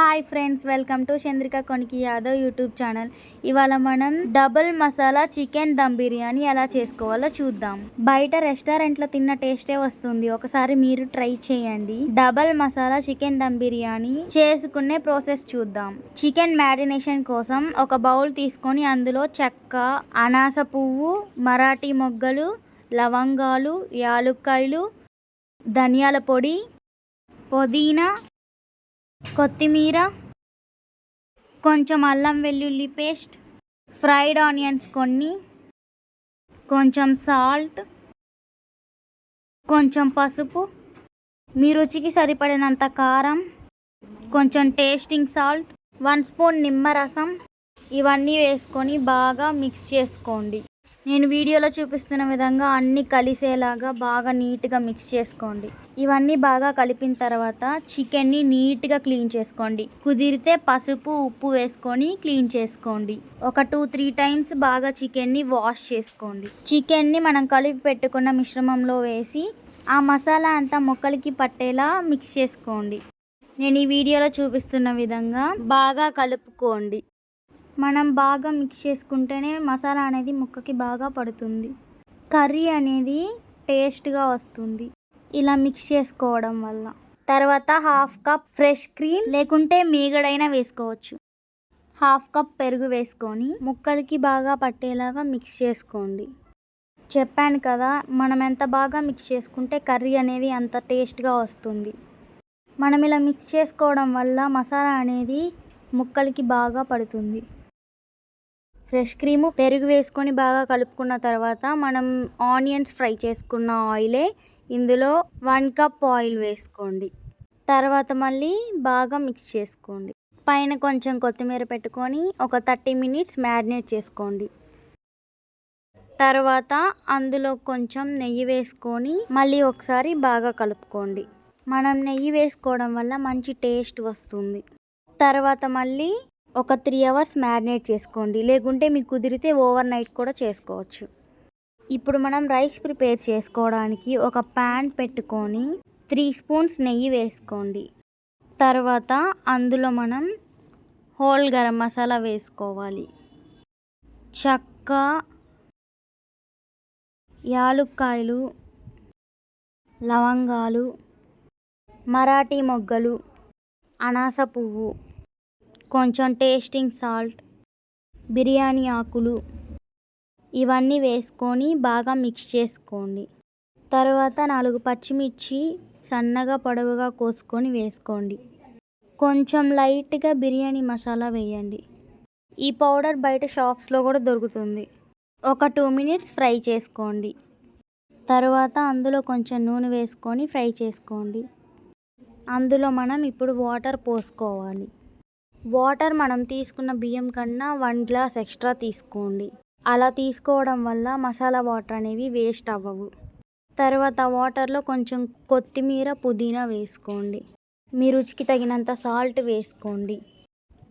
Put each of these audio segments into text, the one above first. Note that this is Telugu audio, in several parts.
Hi friends welcome to Chandrika Koniki Yadav YouTube channel. ఇవాళ మనం డబుల్ మసాలా చికెన్ దమ్ బిర్యానీ ఎలా చేసుకోవాలో చూద్దాం. బయట రెస్టారెంట్లో తిన్న టేస్టే వస్తుంది. ఒకసారి మీరు ట్రై చేయండి. డబల్ మసాలా చికెన్ దమ్ బిర్యానీ చేసుకునే ప్రాసెస్ చూద్దాం. చికెన్ మ్యారినేషన్ కోసం ఒక బౌల్ తీసుకొని అందులో చెక్క అనాస పువ్వు మరాఠీ మొగ్గలు లవంగాలు యాలుక్కాయలు ధనియాల పొడి పుదీనా కొత్తిమీర కొంచెం అల్లం వెల్లుల్లి పేస్ట్ ఫ్రైడ్ ఆనియన్స్ కొన్ని కొంచెం సాల్ట్ కొంచెం పసుపు మీ రుచికి సరిపడినంత కారం కొంచెం టేస్టింగ్ సాల్ట్ వన్ స్పూన్ నిమ్మరసం ఇవన్నీ వేసుకొని బాగా మిక్స్ చేసుకోండి. నేను వీడియోలో చూపిస్తున్న విధంగా అన్నీ కలిసేలాగా బాగా నీట్గా మిక్స్ చేసుకోండి. ఇవన్నీ బాగా కలిపిన తర్వాత చికెన్ని నీట్గా క్లీన్ చేసుకోండి. కుదిరితే పసుపు ఉప్పు వేసుకొని క్లీన్ చేసుకోండి. ఒక టూ త్రీ టైమ్స్ బాగా చికెన్ని వాష్ చేసుకోండి. చికెన్ని మనం కలిపి పెట్టుకున్న మిశ్రమంలో వేసి ఆ మసాలా అంతా మొక్కలకి పట్టేలా మిక్స్ చేసుకోండి. నేను ఈ వీడియోలో చూపిస్తున్న విధంగా బాగా కలుపుకోండి. మనం బాగా మిక్స్ చేసుకుంటేనే మసాలా అనేది ముక్కకి బాగా పడుతుంది. కర్రీ అనేది టేస్ట్గా వస్తుంది. ఇలా మిక్స్ చేసుకోవడం వల్ల. తర్వాత హాఫ్ కప్ ఫ్రెష్ క్రీమ్ లేకుంటే మీగడైనా వేసుకోవచ్చు. హాఫ్ కప్ పెరుగు వేసుకొని ముక్కలకి బాగా పట్టేలాగా మిక్స్ చేసుకోండి. చెప్పాను కదా మనం ఎంత బాగా మిక్స్ చేసుకుంటే కర్రీ అనేది అంత టేస్ట్గా వస్తుంది. మనం ఇలా మిక్స్ చేసుకోవడం వల్ల మసాలా అనేది ముక్కలకి బాగా పడుతుంది. ఫ్రెష్ క్రీము పెరుగు వేసుకొని బాగా కలుపుకున్న తర్వాత మనం ఆనియన్స్ ఫ్రై చేసుకున్న ఆయిలే ఇందులో వన్ కప్ ఆయిల్ వేసుకోండి. తర్వాత మళ్ళీ బాగా మిక్స్ చేసుకోండి. పైన కొంచెం కొత్తిమీర పెట్టుకొని ఒక థర్టీ మినిట్స్ మ్యారినేట్ చేసుకోండి. తర్వాత అందులో కొంచెం నెయ్యి వేసుకొని మళ్ళీ ఒకసారి బాగా కలుపుకోండి. మనం నెయ్యి వేసుకోవడం వల్ల మంచి టేస్ట్ వస్తుంది. తర్వాత మళ్ళీ ఒక త్రీ అవర్స్ మ్యారినేట్ చేసుకోండి. లేకుంటే మీకు కుదిరితే ఓవర్ నైట్ కూడా చేసుకోవచ్చు. ఇప్పుడు మనం రైస్ ప్రిపేర్ చేసుకోవడానికి ఒక ప్యాన్ పెట్టుకొని త్రీ స్పూన్స్ నెయ్యి వేసుకోండి. తర్వాత అందులో మనం హోల్ గరం మసాలా వేసుకోవాలి. చక్క యాలుక్కాయలు లవంగాలు మరాఠీ మొగ్గలు అనాస పువ్వు కొంచెం టేస్టింగ్ సాల్ట్ బిర్యానీ ఆకులు ఇవన్నీ వేసుకొని బాగా మిక్స్ చేసుకోండి. తర్వాత నాలుగు పచ్చిమిర్చి సన్నగా పొడవుగా కోసుకొని వేసుకోండి. కొంచెం లైట్గా బిర్యానీ మసాలా వేయండి. ఈ పౌడర్ బయట షాప్స్లో కూడా దొరుకుతుంది. ఒక టూ మినిట్స్ ఫ్రై చేసుకోండి. తర్వాత అందులో కొంచెం నూనె వేసుకొని ఫ్రై చేసుకోండి. అందులో మనం ఇప్పుడు వాటర్ పోసుకోవాలి. వాటర్ మనం తీసుకున్న బియ్యం కన్నా వన్ గ్లాస్ ఎక్స్ట్రా తీసుకోండి. అలా తీసుకోవడం వల్ల మసాలా వాటర్ అనేవి వేస్ట్ అవ్వవు. తర్వాత వాటర్లో కొంచెం కొత్తిమీర పుదీనా వేసుకోండి. మీ రుచికి తగినంత సాల్ట్ వేసుకోండి.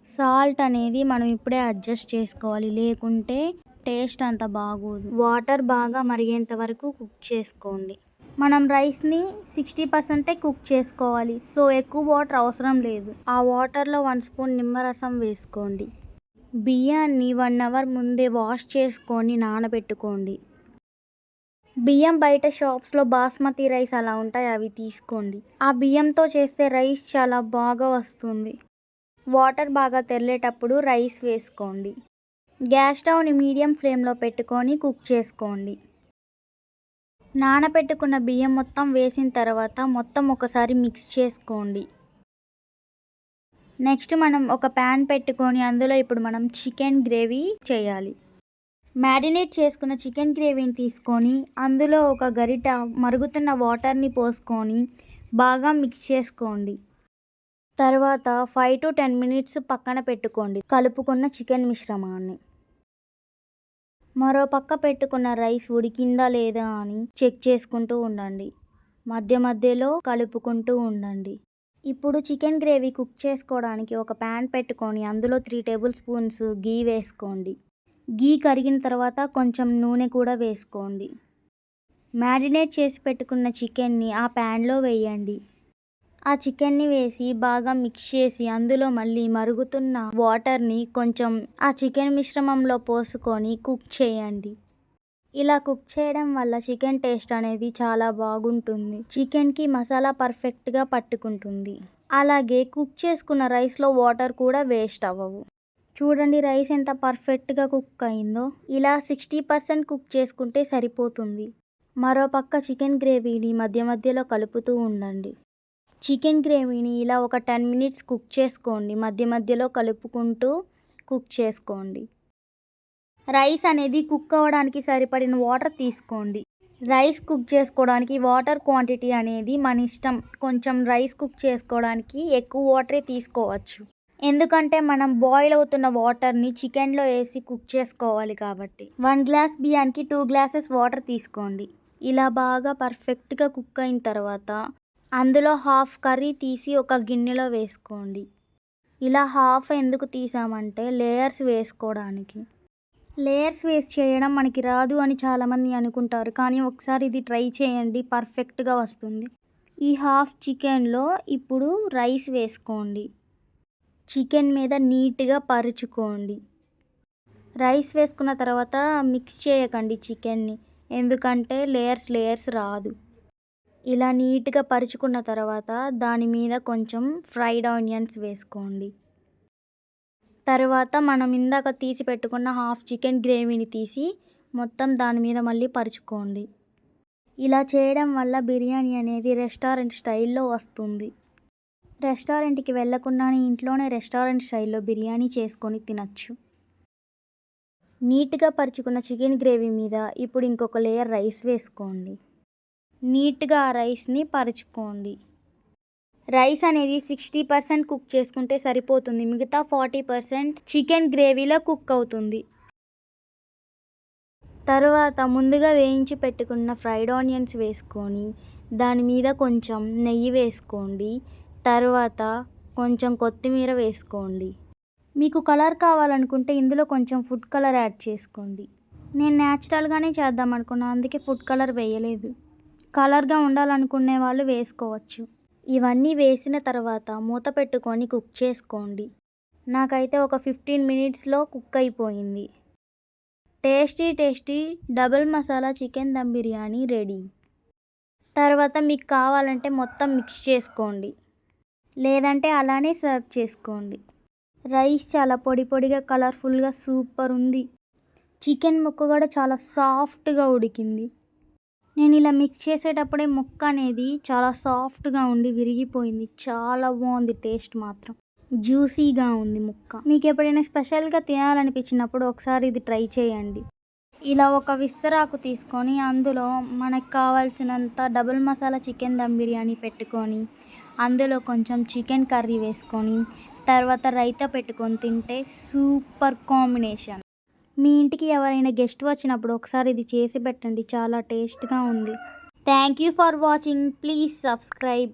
సాల్ట్ అనేది మనం ఇప్పుడే అడ్జస్ట్ చేసుకోవాలి. లేకుంటే టేస్ట్ అంత బాగోదు. వాటర్ బాగా మరిగేంత వరకు కుక్ చేసుకోండి. మనం రైస్ని సిక్స్టీ పర్సెంటే కుక్ చేసుకోవాలి. సో ఎక్కువ వాటర్ అవసరం లేదు. ఆ వాటర్లో వన్ స్పూన్ నిమ్మరసం వేసుకోండి. బియ్యాన్ని వన్ అవర్ ముందే వాష్ చేసుకొని నానబెట్టుకోండి. బియ్యం బయట షాప్స్లో బాస్మతి రైస్ అలా ఉంటాయి అవి తీసుకోండి. ఆ బియ్యంతో చేస్తే రైస్ చాలా బాగా వస్తుంది. వాటర్ బాగా తెల్లేటప్పుడు రైస్ వేసుకోండి. గ్యాస్ స్టవ్ని మీడియం ఫ్లేమ్లో పెట్టుకొని కుక్ చేసుకోండి. నానబెట్టుకున్న బియ్యం మొత్తం వేసిన తర్వాత మొత్తం ఒకసారి మిక్స్ చేసుకోండి. నెక్స్ట్ మనం ఒక ప్యాన్ పెట్టుకొని అందులో ఇప్పుడు మనం చికెన్ గ్రేవీ చేయాలి. మ్యారినేట్ చేసుకున్న చికెన్ గ్రేవీని తీసుకొని అందులో ఒక గరిట మరుగుతున్న వాటర్ని పోసుకొని బాగా మిక్స్ చేసుకోండి. తర్వాత ఫైవ్ టు టెన్ మినిట్స్ పక్కన పెట్టుకోండి. కలుపుకున్న చికెన్ మిశ్రమాన్ని. మరో పక్క పెట్టుకున్న రైస్ ఉడికిందా లేదా అని చెక్ చేసుకుంటూ ఉండండి. మధ్య మధ్యలో కలుపుకుంటూ ఉండండి. ఇప్పుడు చికెన్ గ్రేవీ కుక్ చేసుకోవడానికి ఒక ప్యాన్ పెట్టుకొని అందులో త్రీ టేబుల్ స్పూన్స్ గీ వేసుకోండి. గీ కరిగిన తర్వాత కొంచెం నూనె కూడా వేసుకోండి. మ్యారినేట్ చేసి పెట్టుకున్న చికెన్ని ఆ ప్యాన్లో వేయండి. ఆ చికెన్ని వేసి బాగా మిక్స్ చేసి అందులో మళ్ళీ మరుగుతున్న వాటర్ని కొంచెం ఆ చికెన్ మిశ్రమంలో పోసుకొని కుక్ చేయండి. ఇలా కుక్ చేయడం వల్ల చికెన్ టేస్ట్ అనేది చాలా బాగుంటుంది. చికెన్కి మసాలా పర్ఫెక్ట్గా పట్టుకుంటుంది. అలాగే కుక్ చేసుకున్న రైస్లో వాటర్ కూడా వేస్ట్ అవ్వవు. చూడండి రైస్ ఎంత పర్ఫెక్ట్గా కుక్ అయిందో. ఇలా సిక్స్టీ పర్సెంట్ కుక్ చేసుకుంటే సరిపోతుంది. మరో పక్క చికెన్ గ్రేవీని మధ్య మధ్యలో కలుపుతూ ఉండండి. చికెన్ గ్రేవీని ఇలా ఒక టెన్ మినిట్స్ కుక్ చేసుకోండి. మధ్య మధ్యలో కలుపుకుంటూ కుక్ చేసుకోండి. రైస్ అనేది కుక్ అవ్వడానికి సరిపడిన వాటర్ తీసుకోండి. రైస్ కుక్ చేసుకోవడానికి వాటర్ క్వాంటిటీ అనేది మన ఇష్టం. కొంచెం రైస్ కుక్ చేసుకోవడానికి ఎక్కువ వాటరే తీసుకోవచ్చు. ఎందుకంటే మనం బాయిల్ అవుతున్న వాటర్ని చికెన్లో వేసి కుక్ చేసుకోవాలి కాబట్టి. వన్ గ్లాస్ బియ్యానికి టూ గ్లాసెస్ వాటర్ తీసుకోండి. ఇలా బాగా పర్ఫెక్ట్గా కుక్ అయిన తర్వాత అందులో హాఫ్ కర్రీ తీసి ఒక గిన్నెలో వేసుకోండి. ఇలా హాఫ్ ఎందుకు తీసామంటే లేయర్స్ వేసుకోవడానికి. లేయర్స్ వేస్ట్ చేయడం మనకి రాదు అని చాలామంది అనుకుంటారు కానీ ఒకసారి ఇది ట్రై చేయండి పర్ఫెక్ట్గా వస్తుంది. ఈ హాఫ్ చికెన్లో ఇప్పుడు రైస్ వేసుకోండి. చికెన్ మీద నీట్గా పరుచుకోండి. రైస్ వేసుకున్న తర్వాత మిక్స్ చేయకండి చికెన్ని ఎందుకంటే లేయర్స్ లేయర్స్ రాదు. ఇలా నీట్గా పరుచుకున్న తర్వాత దాని మీద కొంచెం ఫ్రైడ్ ఆనియన్స్ వేసుకోండి. తర్వాత మనం ఇందాక తీసి పెట్టుకున్న హాఫ్ చికెన్ గ్రేవీని తీసి మొత్తం దాని మీద మళ్ళీ పరుచుకోండి. ఇలా చేయడం వల్ల బిర్యానీ అనేది రెస్టారెంట్ స్టైల్లో వస్తుంది. రెస్టారెంట్కి వెళ్ళకుండానే ఇంట్లోనే రెస్టారెంట్ స్టైల్లో బిర్యానీ చేసుకొని తినచ్చు. నీట్గా పరుచుకున్న చికెన్ గ్రేవీ మీద ఇప్పుడు ఇంకొక లేయర్ రైస్ వేసుకోండి. నీట్గా ఆ రైస్ని పరుచుకోండి. రైస్ అనేది సిక్స్టీ పర్సెంట్ కుక్ చేసుకుంటే సరిపోతుంది. మిగతా ఫార్టీ పర్సెంట్ చికెన్ గ్రేవీలో కుక్ అవుతుంది. తర్వాత ముందుగా వేయించి పెట్టుకున్న ఫ్రైడ్ ఆనియన్స్ వేసుకొని దాని మీద కొంచెం నెయ్యి వేసుకోండి. తర్వాత కొంచెం కొత్తిమీర వేసుకోండి. మీకు కలర్ కావాలనుకుంటే ఇందులో కొంచెం ఫుడ్ కలర్ యాడ్ చేసుకోండి. నేను న్యాచురల్గానే చేద్దాం అనుకున్నాను అందుకే ఫుడ్ కలర్ వేయలేదు. కలర్గా ఉండాలనుకునే వాళ్ళు వేసుకోవచ్చు. ఇవన్నీ వేసిన తర్వాత మూత పెట్టుకొని కుక్ చేసుకోండి. నాకైతే ఒక ఫిఫ్టీన్ మినిట్స్లో కుక్ అయిపోయింది. Tasty tasty double masala chicken dum biryani ready. తర్వాత మీకు కావాలంటే మొత్తం మిక్స్ చేసుకోండి. లేదంటే అలానే సర్వ్ చేసుకోండి. రైస్ చాలా పొడి పొడిగా కలర్ఫుల్గా సూపర్ ఉంది. చికెన్ ముక్క కూడా చాలా సాఫ్ట్గా ఉడికింది. నేను ఇలా మిక్స్ చేసేటప్పుడే ముక్క అనేది చాలా సాఫ్ట్గా ఉండి విరిగిపోయింది. చాలా బాగుంది టేస్ట్ మాత్రం. జ్యూసీగా ఉంది ముక్క. మీకు ఎప్పుడైనా స్పెషల్గా తినాలనిపించినప్పుడు ఒకసారి ఇది ట్రై చేయండి. ఇలా ఒక విస్తరాకు తీసుకొని అందులో మనకు కావాల్సినంత డబుల్ మసాలా చికెన్ దమ్ బిర్యానీ పెట్టుకొని అందులో కొంచెం చికెన్ కర్రీ వేసుకొని తర్వాత రైతా పెట్టుకొని తింటే సూపర్ కాంబినేషన్. మీ ఇంటికి ఎవరైనా గెస్ట్ వచ్చినప్పుడు ఒకసారి ఇది చేసి పెట్టండి. చాలా టేస్ట్గా ఉంది. Thank you for watching. Please subscribe.